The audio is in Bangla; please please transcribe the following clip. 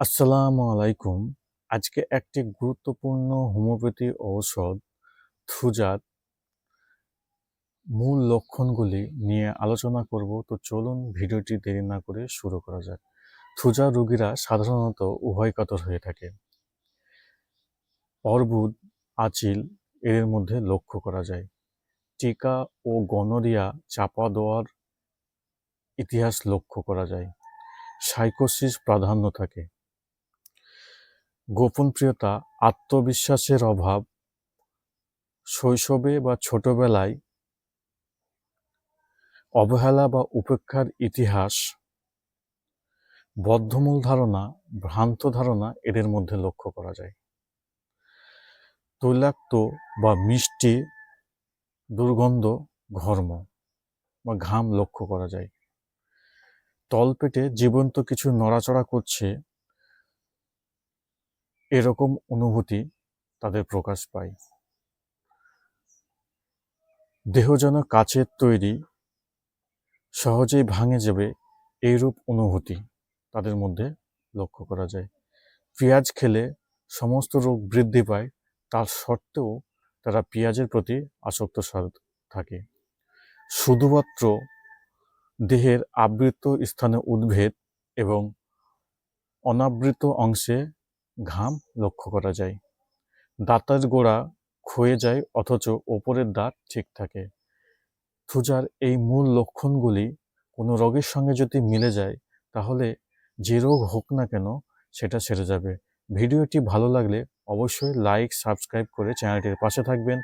আসসালামু আলাইকুম। আজকে একটি গুরুত্বপূর্ণ হোমিওপ্যাথি ঔষধ থুজার মূল লক্ষণগুলি নিয়ে আলোচনা করব। তো চলুন ভিডিওটি দেরি না করে শুরু করা যাক। থুজা রোগীরা সাধারণত উভয় কাতর হয়ে থাকে। অর্বুদ, আচিল এর মধ্যে লক্ষ্য করা যায়। টিকা ও গনোরিয়া চাপা দেওয়ার ইতিহাস লক্ষ্য করা যায়। সাইকোসিস প্রাধান্য থাকে। গোপনপ্রিয়তা, আত্মবিশ্বাসের অভাব শৈশবে বা ছোটবেলায় অবহেলা বা উপেক্ষার ইতিহাস, বদ্ধমূল ধারণা, ভ্রান্ত ধারণা এদের মধ্যে লক্ষ্য করা যায়। তৈলাক্ত বা মিষ্টি দুর্গন্ধ, ঘর্ম বা ঘাম লক্ষ্য করা যায়। তলপেটে জীবন্ত কিছু নড়াচড়া করছে এরকম অনুভূতি তাদের প্রকাশ পায়। দেহ যেন কাচের তৈরি, সহজেই ভাঙে যাবে এইরূপ অনুভূতি তাদের মধ্যে লক্ষ্য করা যায়। পেঁয়াজ খেলে সমস্ত রোগ বৃদ্ধি পায়, তার সত্ত্বেও তারা পেঁয়াজের প্রতি আসক্ত থাকে। শুধুমাত্র দেহের আবৃত স্থানে উদ্ভেদ এবং অনাবৃত অংশে ঘাম লক্ষ্য করা যায়। দাঁতের গোড়া ক্ষয়ে যায় অথচ ওপরের দাঁত ঠিক থাকে। থুজার এই মূল লক্ষণগুলি কোনো রোগের সঙ্গে যদি মিলে যায়, তাহলে যে রোগ হোক না কেন সেটা সেরে যাবে। ভিডিওটি ভালো লাগলে অবশ্যই লাইক সাবস্ক্রাইব করে চ্যানেলটির পাশে থাকবেন।